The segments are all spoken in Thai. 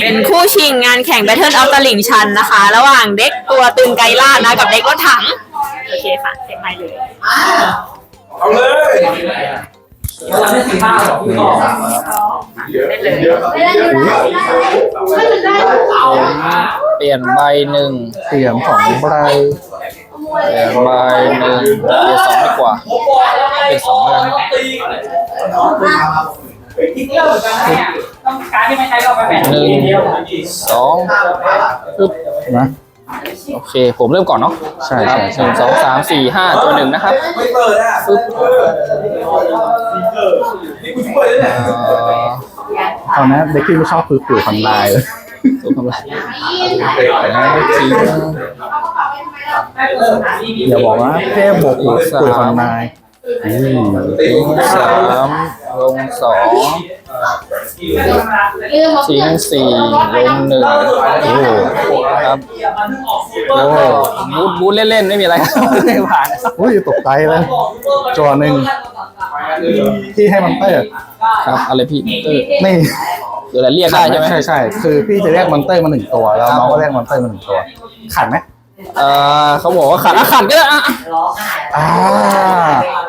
เป็นคู่ชิงงานแข่ง Battle of ตลิ่งชันนะคะ ระหว่างเด็กตัวตึงไกล่านะ กับเด็กรถถัง โอเคค่ะเสียงไมค์เลย เอาเลยเปลี่ยนใบหนึ่งเตรียมของใบเปลี่ยนใบหนึ่งเปลี่ยนสองดีกว่าเปลี่ยนสองแล้วกัน การที่ไม่ใช้ก็ไปแบ่งหนึ่งสองปึ๊บนะโอเค ผมเริ่มก่อนเนาะใช่ครัใช่บหใช่นึ่งสองสามสี่ห้าตัวหนึ่งนะครับไม่เปิดอะปึ๊บนี่กูช่วยเลยเนี่ยเอ่อตอนนี้เด็กที่ไม่ชอบคือปู่ทำลายเลยตัวทำลายแล้วก็ทิ้งอย่าบอกว่าแค่บอกปู่ปู่ทำลายอืมทิ้งสามลงสอง ทิ้งสี่ลงหนึ่งโอ้ครับโอ้บูทบูทเล่นๆ ไม่มีอะไรครับไม่ผ่านอุ้ยตกใจเลยจอหนึ่งที่ให้มันเตอร์ครับ อะไรพี่เตอร์นี่เดี๋ยวอะไรเรียกได้ใช่ไหมใช่ใช่คือพี่จะเรียกมอนเตอร์มาหนึ่งตัว แล้วน้องก็เรียกมอนเตอร์มาหนึ่งตัวขัดไหมเอ่อเขาบอกว่าขัดอะขัดก็ได้อะอะอ่า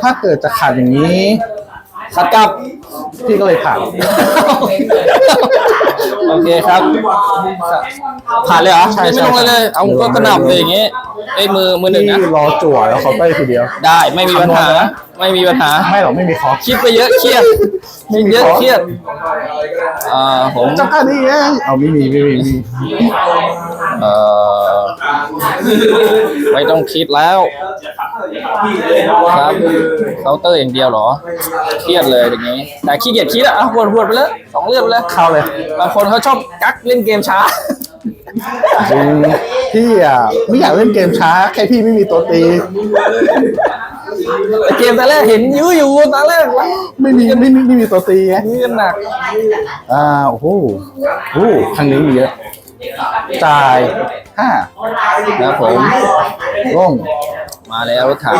ถ้าเกิดจะขัดอย่างนี้ ขัดกลับพี่ก็เลยผ่าน โอเคครับ ผ่านเลยเหรอ ใช่ใช่ ไม่ต้องเลยเลย เอาก็กระหน่ำเลยอย่างงี้ไอ้ยมือมือหนึ่งพี่นะรอจั่วแล้วเขาเตอร์ทีเดียว ได้ไม่มีปัญหาคำนวณเลยนะไม่มีปัญหา ไม่หรอกไม่มีคอคิดไปเยอะเครียดคิดเยอะเครียดอ่าผมจังอันนี้เองเอาไม่มีไม่มีไม่มีเอ่อไม่ต้องคิดแล้ว ครับเคาน์เตอร์อย่างเดียวเหรอ เครียดเลยอย่างนี้ แต่ขี้เกียจคิดอะอะวนวนไปเลยสองเรื่องไปเลยเข้าเลยบางคนเขาชอบกักเล่นเกมช้า จริงพี่อะไม่อยากเล่นเกมช้า แค่พี่ไม่มีตัวตีแต่เกมตอนแรกเห็นยื้ออยู่ตอนแรกว่าไม่มีไม่มีไม่มีตัวตีไงยื้อกันหนักอ่าโอ้โหโอ้โหครั้งนี้มีเยอะจ่ายห้านะครับผมลง มาแล้วรถถัง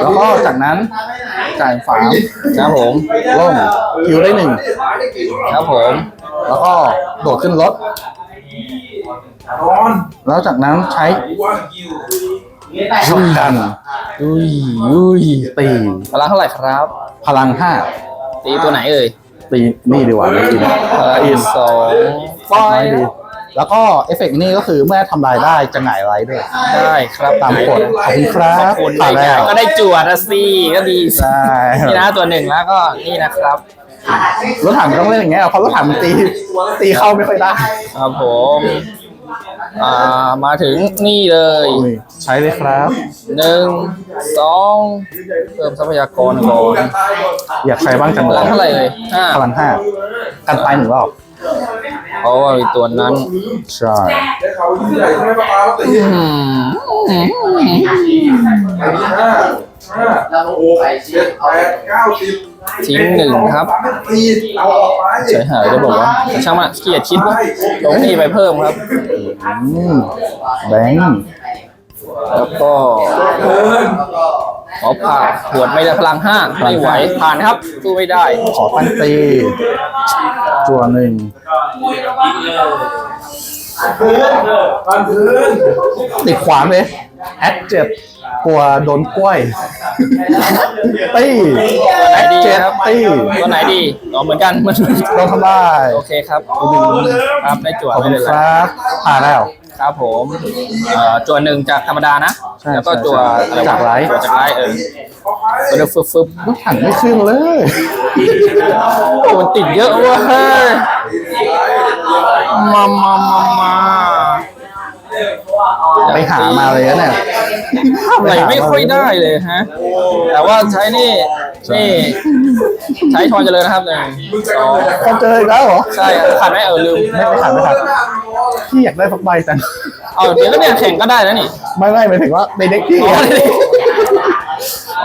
แล้วก็จากนั้นจ่ายสามครับผมลงคิวได้หนึ่งครับผม แล้วก็โดดขึ้นรถนอนแล้วจากนั้นใช้ว่ากิวช็อตกันอุ้ยอุ้ยตี พลังเท่าไหร่ครับ พลังห้าตีตัวไหนเอ่ยตีนี่ดีกว่าไม่อินพลังอินสองไฟไม่ดี แล้วก็เอฟเฟกต์นี่ก็คือเมื่อทำลายได้จะหงายไลท์ด้วย ได้ครับตามกฎขอบคุณครับขอบคุณผ่านแล้วก็ได้จวดนะสิก็ดีสิใช่นี่นะตัวหนึ่งแล้วก็นี่นะครับ รถถังต้องเล่นอย่างเงี้ยเพราะรถถังมันตีตีเข้าไม่ค่อยได้ครับผมอ่ามาถึงนี่เลยอุ้ยใช้เลยครับ หนึ่งสองเพิ่มทรัพยากรก่อนอยากใช้บ้างจังพเลลัยงเท่าไหร่เลยห้าพลังห้ากันตายหนึ่งรอบ เพราะว่าไอ้ตัวนั้น ใช่ได้เขาที่ไหนทำไมปลาปลาตีอืมอันนี้ห้าห้าโอ้เจ็ดแปดเก้าสิบทิ้งหนึ่งครับ ตีเอาออกไปเฉยหายได้บอกว่าช่างมันเกียจคิดว่าลงนี่ไปเพิ่มครับอืมแบงค์แล้วก็ ขอผ่านขวดไม่ได้พลังห้าไม่ไหวผ่านครับสู้ไม่ได้ขอตั้งตีจัวหนึ่งปันพื้นติดขวานเลยแอดเจ็ดกลัวโดนกล้วยตีตัวไหนแอดดีเจ็ดครับตีตัวไหนดีอ๋อเหมือนกันมันโดนทำลายโอเคครับครับได้จวดขอบไม่คุณเป็นคไรรับผ่านแล้ว ครับผมเอ่อจวดหนึ่งจากธรรมดานะ ใช่แล้วก็จวดอะไรวะจากไลท์จวดจากไลท์เออตัวเดียวฟึบฟึบรถถังไม่ขึ้นเลย โอ้มันติดเยอะเว้ยมามามามาไปหามาเลยนะเนี่ย ทำอะไรไม่ค่อยได้เลยฮะ แต่ว่าใช้นี่ นี่ใช้ทอนเจริญนะครับหนึ่งสองเขาเจออีกแล้วเหรอ ใช่ขาดไหมเออลืมไม่ไม่ขาดไม่ขาด พี่อยากได้สักใบจังเอาเดี๋ยวก็เนี่ยแข่งก็ได้แล้วนี่ไม่ไม่หมายถึงว่าในเด็กพี่อ๋ออะ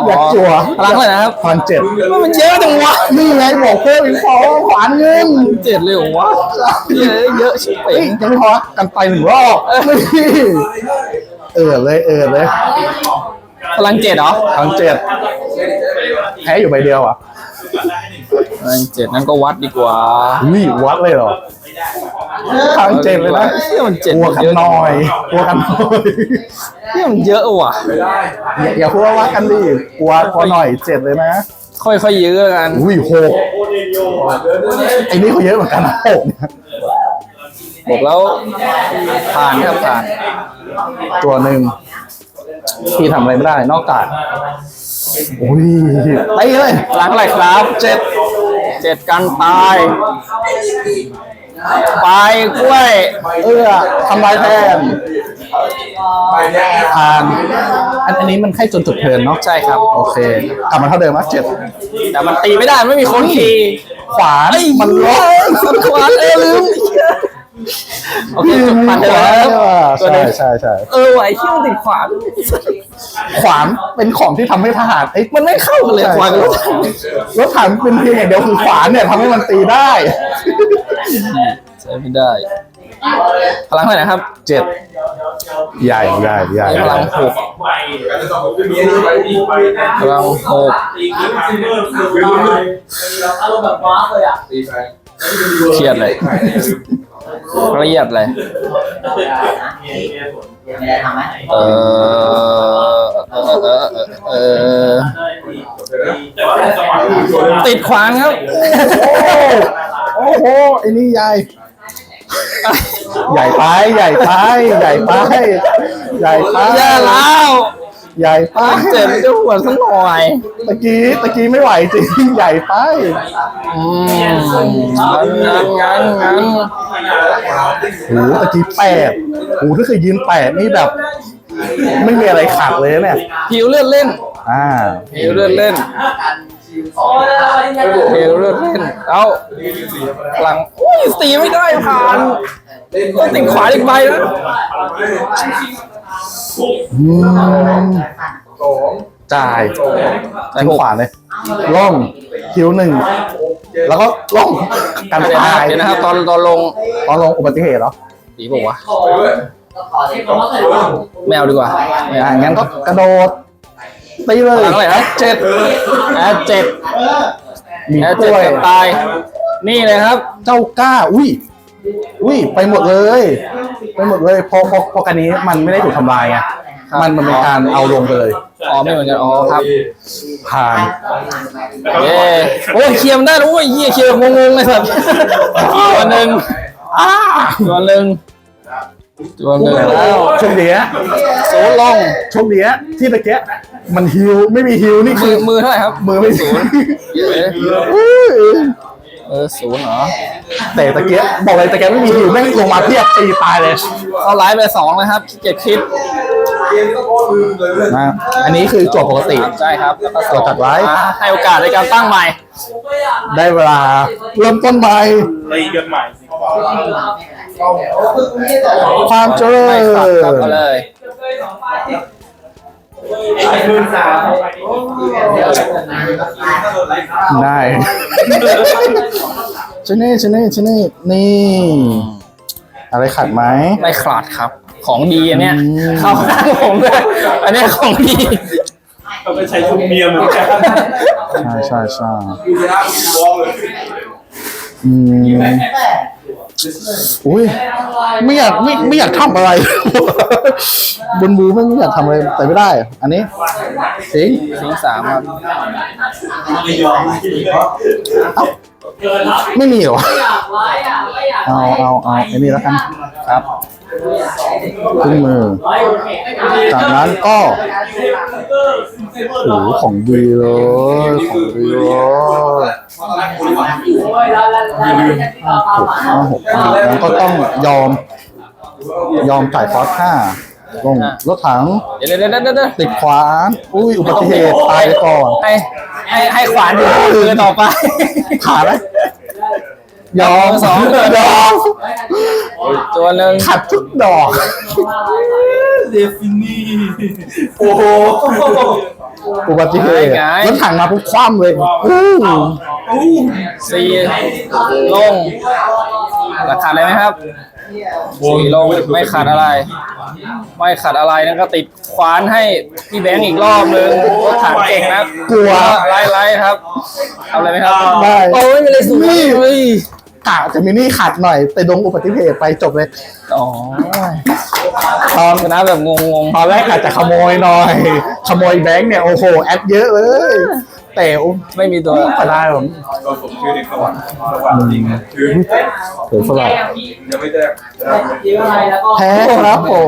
อยากจั่วพลังเท่าไหร่นะครับพันเจ็ดมันเยอะจังวะนี่ไงบอกเพิ่มอีกพอขวานเงินเจ็ดเลยเหรอวะเยอะเยอะชิบเป่เฮ้ยงยังไม่พอกันไปหนึ่งรอบนี่เออเลยเออเลยพลังเจ็ดเหรอพันเจ็ด แพ้อยู่ใบเดียวอะพลังเจ็ดนั้นก็วัดดีกว่าอุ้ยวัดเลยเหรอทางเจ็ดเลยนะเชี่ยมันเจ็ดกลัวกันหน่อยกลัวกันหน่อยเชี่ยมันเยอะว่ะอย่าอย่าพูดว่ากันดิกลัวกลัวหน่อยเจ็ดเลยนะ ค่อยๆยื้อแล้วกัน อุ้ยหกไอ้นี่เขาเยอะเหมือนกันนะหกเนี่ยบอกแล้วผ่านครับผ่าน ตัวหนึ่งที่ทำอะไรไม่ได้นอกจาก อุ้ยไปเลยหลังอะไรครับเจ็ดเจ็ดกันตายไปกล้วย เอื้อทำลายแทนไปแน่ผ่านอันอันนี้มันแค่จนจุดเทิร์นเนาะใช่ครับ โอเคกลับมาเท่าเดิมนะเจ็ดแต่มันตีไม่ได้ไม่มีคนขี่ขวานไอ้มันล็อกสันขวานเออลืม โอเคจบผ่านไปแล้วตัวใช่หนึงใช่ใช่เออไหวเขี้ยวติดขวานขวานเป็นของที่ทำให้ทหารเอ้ยมันไม่เข้ากันเลยขวานกับรถถังรถถังเป็นเพียงอย่างเดียวคือขวานเนี่ยทำให้มันตีได้ใช้ไม่ได้ พลังเท่าไหร่นะครับเจ็ดใหญ่ใหญ่ใหญ่พลังหกการจะต้องมีอันนี้ไปดีไปพลังหกอารมณ์แบบว้าเลยอะตีไปเครียดเลย เครียดเลย ไม่ได้ทำไหมเออเออเออเออเออแต่ว่าสมัยติดขวานครับ โอ้โหไอ้นี่ใหญ่ ใหญ่ไป ใหญ่ไป ใหญ่ไป ใหญ่ไปแย่แล้ว ใหญ่ไปเจ็บจะปวดสักหน่อยตะกี้ตะกี้ไม่ไหวจริงใหญ่ไปอืมงั้นงั้นงั้นโหตะกี้แปดโหถ้าเคยยืนแปดนี่แบบ ไม่มีอะไรขัดเลยนะเนี่ยผิวเลือดเล่น อ่าผิวเลือดเล่นโอ้ยผิวเลือดเล่นเอาหลังอุ้ยสีไม่ได้ผ่านต้องติดขวาอีกใบนะ อืมสองจ่ายจ่ายทิ้งหกขวาเลยล่องคิวหนึ่ง แล้วก็ล่องกันเดี๋ยวนะตายเดี๋ยวนะครับตอนตอนลงตอนลงอุบัติเหตุเหรอดีบอกว่าวะไปด้วยขอที่ผมว่าเคยว่าไม่เอาดีกว่าไม่อ่าเอางั้นก็กระโดดตีเลยหลังอะไรนะเจ็ดแอดเจ็ดมีแอดกเจ็ดล้วยกับตาย นี่เลยครับ เจ้ากล้า อุ้ย อุ้ยไปหมดเลย ไปหมดเลยพอพอพอกันนี้มันไม่ได้ถูกทำลายไงมันมันเป็นการเอาลงไปเลยอ๋อไม่เหมือนกันอ๋อครับผ่านเย้โอ้ยเคลียร์มันได้แล้วโอ้ยเหี้ยเคลียร์แบบงงๆเลยครับตัวหนึ่งอ้าตัวหนึ่งตัวหนึ่งแล้วโชคดีนะศูนย์ลงโชคดีนะที่ตะเกียมันฮิวไม่มีฮิวนี่มืคืออมือเท่าไหร่ครับ มือไม่ศูนย์อุ้ย เออศูนย์เหรอแต่ตะเกียบอกเลยตะเกียไม่มีฮิวแม่งลงมาเพียบตีตายเลยเอาไลฟ์ไปสองนะครับขี้เกียจคิดเกมก็โคตรลืมเลยเว้ยนะอันนี้คือจบปกติใช่ครับแล้วก็สองจัดไว้อะให้โอกาสในการตั้งใหม่ ได้เวลาเริ่มต้นใหม่ตีกันใหม่สิความเจริไม่ขัดครับญเอาเลย คืนสามได้ชนี่ชนี่ชนี่นี่ อะไรขัดไหม ไม่ขาดครับ ของดีอันเนี้ยอืม เข้าข้างผมด้วยอันเนี้ยของดีเราไปใช้ชุมเมียเหมือนกันใช่ใช่ใช่คือชนะคือวอลเลยอืม อุ้ยไม่อยากไม่ไม่อยากทำอะไร บนมือไม่ไม่อยากทำอะไรแต่ไม่ได้ อันนี้สิงสิงสามครับไม่ยอมไม่มีเหรออยากไว้อะไม่อยากเอาเอาเอาไอ้นี่แล้วกันครับขึ้นมือไว้โอเคจากนั้นก็ โอ้โหของดีเลยของดีเลยตอนแรกคุณว่าโอ้ยแล้วแล้วแล้วหกห้าหกห้าแล้วก็ต้องยอม ยอมจ่ายคอร์สห้าลงรถถังเดี๋ยวเดี๋ยวเดี๋ยวเดี๋ยวเดี๋ยวติดขวานอุ้ยอุบัติเหตุตายไปก่อนให้ให้ให้ขวานอยู่มือต่อไปขาดไหมยอมสองยอมตัวหนึ่งขัดทุกดอกเดฟินีโอ้โห อุบัติเหตุรถถังมาปุ๊บคว่ำเลยอู้สี่ลงราคาอะไรไหมครับสี่ลงไม่ขาดอะไร ไม่ขาดอะไรนั่นก็ติดขวานให้พี่แบงค์อีกรอบนึงรถถังเก่งนะกลัวไล่ไล่ครับทำอะไรไหมครับได้โอ้ยไม่เลยสูงนี่เฮ้ยกะจะมินี่ขาดหน่อยไปดงอุบัติเหตุไปจบเลย อ๋อ ตอนชนะแบบงงตอนแรกอาจจะขโมยหน่อย ขโมยแบงค์เนี่ยโอ้โหแอดเยอะเลย แต่โอ้ๆไม่มีตัวก็ได้ผมก็ผมชื่อเด็กสวรรค์สวรรค์จริงนะคือเถือสลับยังไม่แจ้งยิ้มอะไรแล้วก็ แพ้ครับผม